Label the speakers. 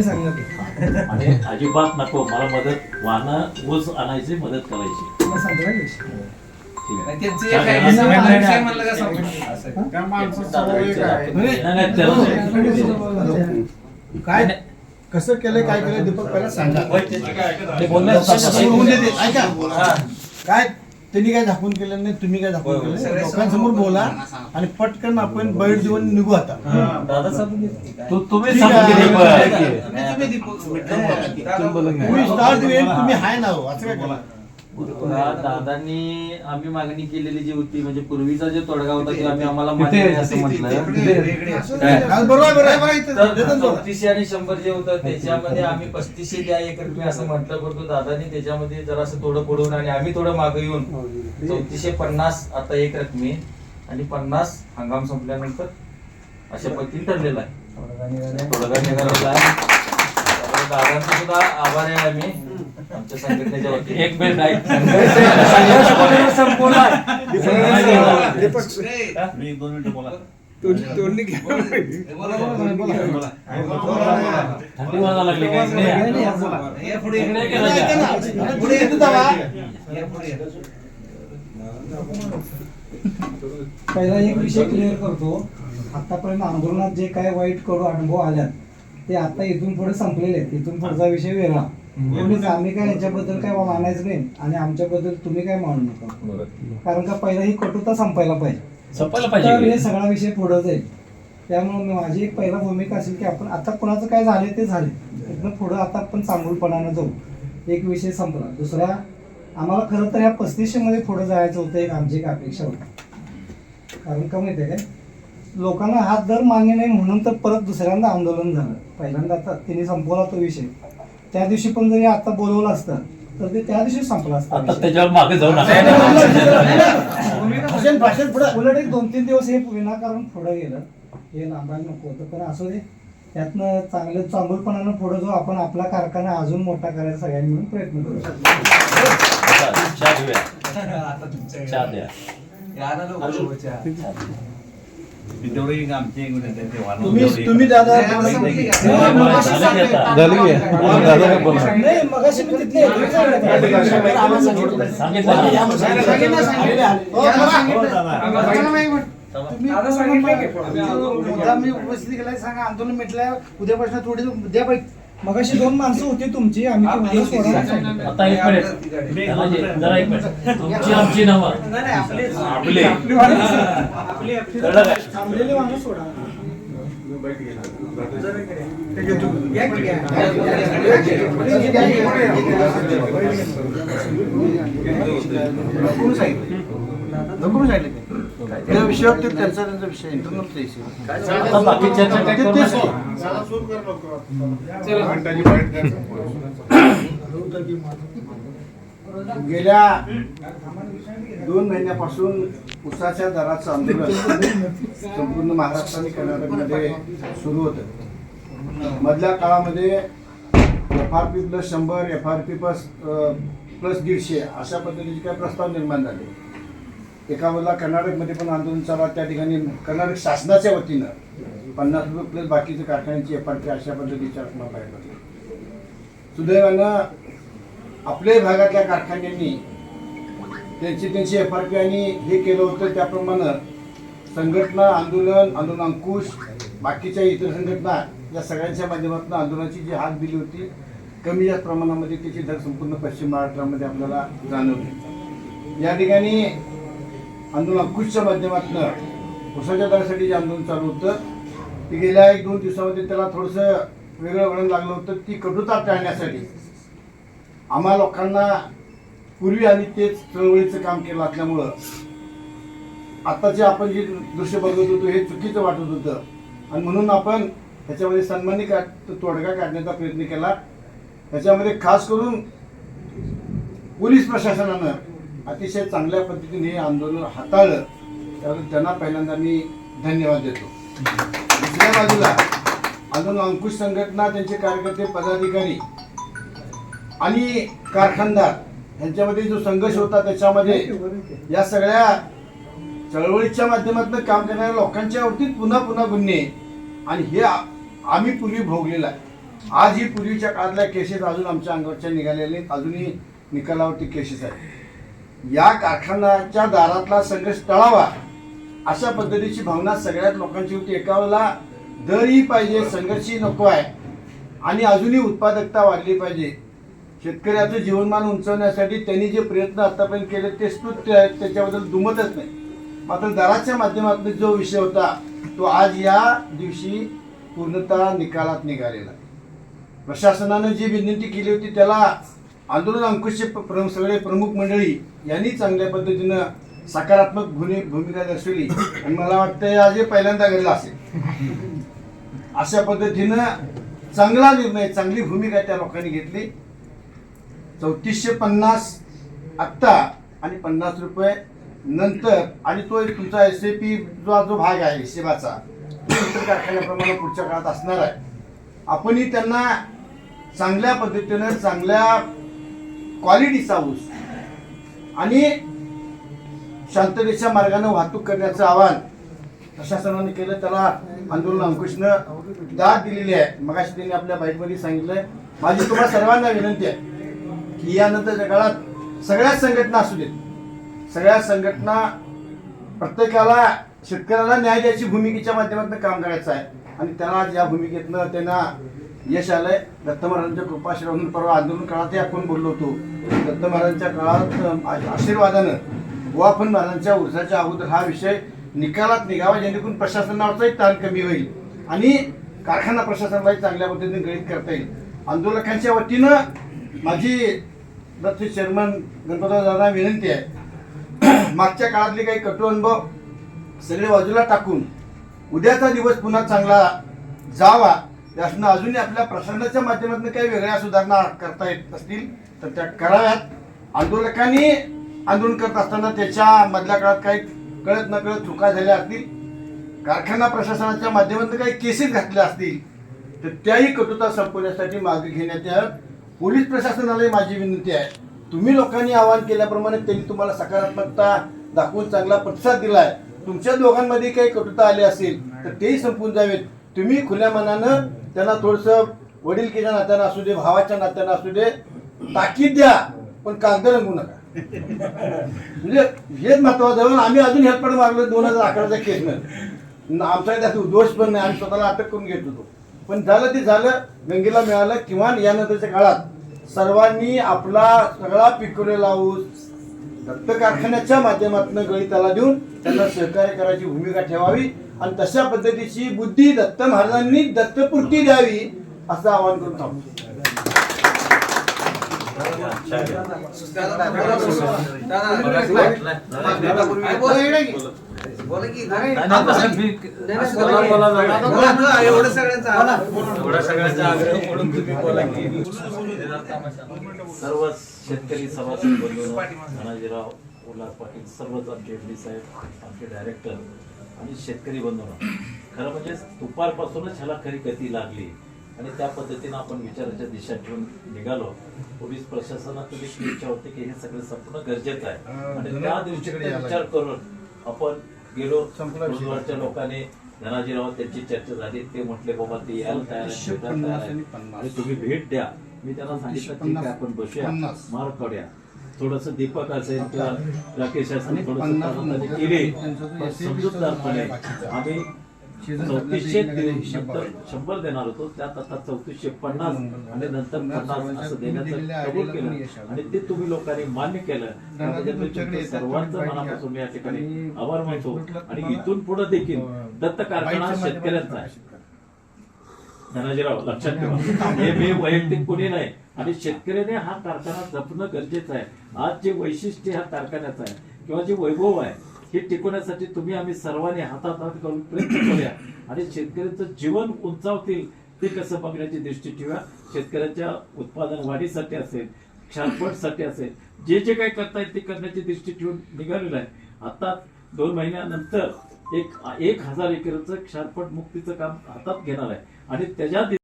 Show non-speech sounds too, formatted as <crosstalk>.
Speaker 1: विषय.
Speaker 2: आणि अजिबात नको मला मदत वाहनं ऊस आणायची मदत करायची
Speaker 1: विषय.
Speaker 3: त्यांचं एक. आहे, विषय म्हणलं का संपलं? असं आहे.
Speaker 4: त्या माणसाचं स्वभाव एक आहे.
Speaker 2: नाही, नाही, त्याला-
Speaker 4: काय कसं केलंय काय केलंय दीपक पहिला सांगा
Speaker 2: ते.
Speaker 4: ऐका
Speaker 3: हा.
Speaker 4: काय त्यांनी काय दाखवून केलं नाही तुम्ही काय दाखवून
Speaker 3: होय, होय.
Speaker 4: केलं
Speaker 3: सगळे
Speaker 4: लोकांसमोर बोला आणि पटकन आपण बैठ देऊन निघू आता
Speaker 3: दादा.
Speaker 2: तू तुम्ही
Speaker 4: ठीक
Speaker 2: सांगून
Speaker 4: आहे.
Speaker 2: दिली पण.
Speaker 3: तुम्ही- तुम्ही.
Speaker 4: तुम्ही तुम्ही हाय ना हो असं काय केलं
Speaker 5: हा, दादांनी आम्ही मागणी केलेली जी होती म्हणजे पूर्वीचा जे तोडगा होता ते आम्ही आम्हाला मान्य नाही असं म्हटलं. चौतीसशे आणि शंभर जे होतं त्याच्यामध्ये आम्ही पस्तीसशे द्या एक रुपये असं म्हटलं परंतु दादानी त्याच्यामध्ये जरासं थोडं पडून आणि आम्ही थोडं मागे येऊन चौतीसशे पन्नास आता एक रकमी आणि पन्नास हंगाम संपल्यानंतर अशा पद्धतीने ठरलेला आहे. निघालेला दादांचे सुद्धा आभार आहे आम्ही. आमच्या संघटनेच्या वतीने.
Speaker 2: एक मिनिट ऐक. <laughs>
Speaker 6: मी दोन मिनिटं बोला.
Speaker 2: थंडी वाजायला लागली काय?
Speaker 3: पुढे?
Speaker 4: पुढे.
Speaker 1: पहिला एक विषय क्लिअर करतो. आतापर्यंत आंदोलनात जे काय वाईट कडू अनुभव आल्यात ते आता इथून पुढे संपलेले आहेत. इथून पुढचा विषय वेगळा. कोणीच आम्ही काय याच्याबद्दल काय मानायचं नाही आणि आमच्याबद्दल तुम्ही काय मानू नका. कारण का पहिला ही कटुता संपायला पाहिजे.
Speaker 2: संपायला
Speaker 1: तर हे
Speaker 2: पाहिजे
Speaker 1: सगळा विषय पुढे जाईल त्यामुळे माझी एक पहिला भूमिका असेल की आपण आता कोणाचं काय झाले ते झाले इथनं पुढं आता आपण चांगुलपणानं जाऊ. एक विषय संपला. दुसरा आम्हाला खरं तर ह्या पस्तीसशे मध्ये पुढे जायचं होतं एक आमची एक अपेक्षा होती. कारण का माहिती आहे काय? लोकांना हात दर मान्य नाही म्हणून तर परत दुसऱ्यांदा आंदोलन झालं. पहिल्यांदा आता तिने संपवला तो विषय. त्या दिवशी पण जरी आता बोलवलं असतं तर ते त्या दिवशी संपला असता
Speaker 2: आता. त्याच्यावर मागे जाऊ
Speaker 1: नाही,
Speaker 2: नका
Speaker 1: भूमिका
Speaker 4: भाषण भाषण पुढं.
Speaker 1: उलट एक दोन तीन दिवस हे विनाकारण पुढे गेलं. हे लांबायला नको होतं. पण असू दे त्यातनं चांगलं चांगुलपणानं पुढे जाऊ आपण आपला कारखाना अजून मोठा करायचा सगळ्यांनी मिळून प्रयत्न करू.
Speaker 2: चहा घेऊया.
Speaker 3: आता तुमच्या
Speaker 2: द्या.
Speaker 3: या ना लवकर चहा.
Speaker 6: एक आमचे एक मिनिट आहे, ते वाढवून
Speaker 4: तुम्ही
Speaker 6: तेवढं एक-
Speaker 4: तुम्ही दादा
Speaker 3: नाही, आता संपली का?
Speaker 2: झालं की आता?
Speaker 7: झाली की? दादा काय बोलणार?
Speaker 1: नाही मगाशी मी तिथे एकच
Speaker 2: सांगितलं की?
Speaker 4: सांगितलं, सांगितलं. हो, बघा. तुम्ही
Speaker 3: दादा सांगितलं की?
Speaker 4: मुद्दा मी उपस्थित केलाय सांगा आंदोलन मिटलंय उद्यापासून थोडी द्या बाई
Speaker 1: मगाशी दोन माणसं होती तुमची आम्ही ती उद्या सोडणार
Speaker 2: आता एक मिनिट जरा एक मिनिट तुमची आमची नावं. आपले. कळलं काय?
Speaker 1: थांबलेली सोडा.
Speaker 4: सांगितलं. त्या विषयावर ते त्यांचा त्यांचा विषय इंटरनल
Speaker 2: आता बाकी चर्चा काय करू
Speaker 4: तेच
Speaker 2: नका.
Speaker 4: गेल्या दोन महिन्यापासून उसाच्या दराचं आंदोलन संपूर्ण महाराष्ट्र आणि कर्नाटकमध्ये सुरू होतं. मधल्या काळामध्ये एफ आर पी प्लस शंभर F R P plus plus दीडशे अशा पद्धतीचे काही प्रस्ताव निर्माण झाले. एका बाजूला कर्नाटकमध्ये पण आंदोलन चालू त्या ठिकाणी कर्नाटक शासनाच्या वतीनं पन्नास रुपये प्लस बाकीचे कारखान्यांची एफ आर अशा पद्धतीच्या रकमा बाहेर पडल्या सुदैवानं आपल्याही भागातल्या कारखान्यांनी त्यांची त्यांची एफ आर पी आणि हे केलं होतं त्याप्रमाणे संघटना आंदोलन आंदोलन अंकुश बाकीच्या इतर संघटना या सगळ्यांच्या माध्यमातून आंदोलनाची जी हात दिली होती कमी जास्त प्रमाणामध्ये त्याची दर संपूर्ण पश्चिम महाराष्ट्रामध्ये आपल्याला जाणवली. या ठिकाणी आंदोलन अंकुशच्या माध्यमातून. उसाच्या दरासाठी जे आंदोलन चालू होतं ते गेल्या एक दोन दिवसामध्ये त्याला थोडंसं वेगळं वळण लागलं होतं. ती कटुता टाळण्यासाठी. आम्हा लोकांना पूर्वी आम्ही तेच चळवळीचं काम केलं असल्यामुळं आत्ताचे आपण जे दृश्य बघत होतो हे चुकीचं वाटत होतं. आणि म्हणून आपण ह्याच्यामध्ये सन्मानी का तोडगा काढण्याचा प्रयत्न केला. त्याच्यामध्ये खास करून पोलीस प्रशासनानं अतिशय चांगल्या पद्धतीने हे आंदोलन हाताळलं त्याबद्दल त्यांना पहिल्यांदा मी धन्यवाद देतो. दुसऱ्या बाजूला आंदोलन अंकुश संघटना त्यांचे कार्यकर्ते पदाधिकारी आणि कारखानदार यांच्यामध्ये जो संघर्ष होता त्याच्यामध्ये या सगळ्या चळवळीच्या माध्यमातून काम करणाऱ्या लोकांच्या बाबतीत पुन्हा पुन्हा गुन्हे आणि हे आम्ही पूर्वी भोगलेलं आहे. आज ही पूर्वीच्या काळातल्या केसेस अजून आमच्या अंगावरच्या निघालेल्या आहेत अजूनही निकालावरती केसेस आहेत. या कारखान्याच्या दारातला संघर्ष टळावा अशा पद्धतीची भावना सगळ्यात लोकांची होती. एकाला दरही पाहिजे संघर्षही नको आहे. आणि अजूनही उत्पादकता वाढली पाहिजे. शेतकऱ्याचं जीवनमान उंचवण्यासाठी त्यांनी जे प्रयत्न आतापर्यंत केले ते स्तुत्य आहेत त्याच्याबद्दल दुमतच नाही. मात्र दराच्या माध्यमातून जो विषय होता तो आज या दिवशी पूर्णतः निकालात निघालेला प्रशासनानं जी विनंती केली होती त्याला आंदोलन अंकुशचे प्रमुख सगळे प्रमुख मंडळी यांनी चांगल्या पद्धतीनं सकारात्मक भूमि भूमिका दर्शवली. आणि मला वाटतं आज हे पहिल्यांदा घडलं असेल. अशा पद्धतीनं चांगला निर्णय चांगली भूमिका त्या लोकांनी घेतली. चौतीसशे पन्नास आत्ता आणि पन्नास रुपये नंतर आणि तो एक तुमचा एस ए पी जो जो भाग आहे हिशेबाचा तो इतर कारखान्याप्रमाणे पुढच्या काळात असणार आहे. आपणही त्यांना चांगल्या पद्धतीनं चांगल्या क्वालिटीचा ऊस. आणि शांततेच्या मार्गाने वाहतूक करण्याचं आवाहन प्रशासनाने केलं. त्याला आंदोलन अंकुशनं दाद दिलेली आहे. मगाशी त्यांनी आपल्या बाईटमध्ये सांगितलंय. माझी तुम्हाला सर्वांना विनंती आहे की यानंतरच्या काळात सगळ्या संघटना असू देत सगळ्या संघटना प्रत्येकाला शेतकऱ्याला न्याय द्यायची भूमिकेच्या माध्यमातून काम करायचं आहे. आणि त्याला ज्या या भूमिकेतनं त्यांना यश आलंय. दत्त महाराजांच्या कृपाश्रवून परवा आंदोलन काळातही आपण बोललो होतो. दत्त महाराजांच्या काळात आशीर्वादानं आ- आशीर्वादानं गोवाफन महाराजांच्या उर्साच्या अगोदर हा विषय निकालात निघावा जेणेकरून प्रशासनावरचाही ताण कमी होईल आणि कारखाना प्रशासनालाही चांगल्या पद्धतीने गणित करता येईल. आंदोलकांच्या वतीनं माझी दत्त चेअरमन गणपतराव दादा विनंती आहे. मागच्या काळातले काही कटू अनुभव सगळे बाजूला टाकून उद्याचा दिवस पुन्हा चांगला जावा त्यासनं अजूनही आपल्या प्रशासनाच्या माध्यमातून काही वेगळ्या सुधारणा करता येत असतील तर त्या कराव्यात. आंदोलकांनी आंदोलन करत असताना त्याच्या मधल्या काळात काही कळत न कळत चुका झाल्या असतील. कारखाना प्रशासनाच्या माध्यमातून काही केसेस घातल्या असतील तर त्याही कटुता संपवण्यासाठी मागे घेण्यात याव्यात पोलीस प्रशासनालाही माझी विनंती आहे. तुम्ही लोकांनी आवाहन केल्याप्रमाणे त्यांनी तुम्हाला सकारात्मकता दाखवून चांगला प्रतिसाद आहे तुमच्या दोघांमध्ये काही कटुता आली असेल तर तेही संपून जावेत. तुम्ही खुल्या मनानं त्यांना थोडस वडीलकीच्या नात्यानं असू दे भावाच्या नात्यानं असू दे ताकीद द्या पण कागद रंगू नका. म्हणजे हेच महत्वाचं आहे. आम्ही अजून हेल्प पण मागलो दोन हजार अकराच्या केसनं आमचा त्यात दोष पण नाही. आम्ही स्वतःला अटक करून घेत होतो. पण झालं ते झालं. गंगेला मिळालं. किंवा यानंतरच्या काळात सर्वांनी आपला सगळा पिकवलेला ऊस दत्त कारखान्याच्या माध्यमातून गळिताला देऊन त्यांना सहकार्य करायची भूमिका ठेवावी आणि तशा पद्धतीची बुद्धी दत्त महाराजांनी दत्तपूर्ती द्यावी असं आवाहन करून थांबतो
Speaker 5: एवढा सगळ्यांचा आग्रह म्हणून. तुम्ही बोला की.
Speaker 2: सर्व शेतकरी सभासद बंधूंनो धनाजीराव उल्हास पाटील सर्वच आमचे डी साहेब आमचे डायरेक्टर आणि शेतकरी बंधूंनो. खरं म्हणजे दुपारपासूनच ह्याला खरी गती लागली. आणि त्या पद्धतीनं आपण विचाराच्या दिशा ठेवून निघालो. पोलीस प्रशासनाची देखील इच्छा होती की हे सगळं संपूर्ण गरजेचं आहे. आणि त्या दृष्टीने विचार करून आपण गेलो. गुरुवारच्या लोकांनी धनाजीराव त्यांची चर्चा झाली ते म्हटले बाबा ते यायला तयार. आणि तुम्ही भेट द्या मी त्यांना सांगितलं ठीक आहे आपण बसूया. मार्क काढूया थोडस दीपक असेल किंवा राकेश असेल थोडस केले समजूतदारपणे
Speaker 4: बाकीचं.
Speaker 2: आम्ही चौतीसशे नंतर. शंभर देणार होतो. त्यात आता चौतीसशे पन्नास आणि नंतर पन्नास असं देण्याचं कबूल केलं. आणि ते तुम्ही लोकांनी मान्य केलं. सर्वांचं मनापासून. या ठिकाणी आभार मानतो. आणि इथून पुढे देखील
Speaker 4: अं,
Speaker 2: दत्त कारखाना शेतकऱ्यांचा आहे. धनाजीराव लक्षात ठेवा. हे मी वैयक्तिक कोणी नाही. आणि शेतकऱ्याने हा कारखाना जपणं गरजेचं आहे. आज जे वैशिष्ट्य ह्या कारखान्याचं आहे किंवा जे वैभव आहे हे टिकवण्यासाठी तुम्ही आम्ही सर्वांनी हातात हात करून प्रयत्न करूया. आणि शेतकऱ्यांचं जीवन उंचावतील ते कसं बघण्याची दृष्टी ठेवा. शेतकऱ्याच्या उत्पादन वाढीसाठी असेल क्षारपटसाठी असेल जे जे काही करता येईल ते करण्याची दृष्टी ठेवून निघालेलं आहे. आता दोन महिन्यानंतर एक एक हजार एकरचं क्षारपट मुक्तीचं काम हातात घेणार आहे. आणि त्याच्या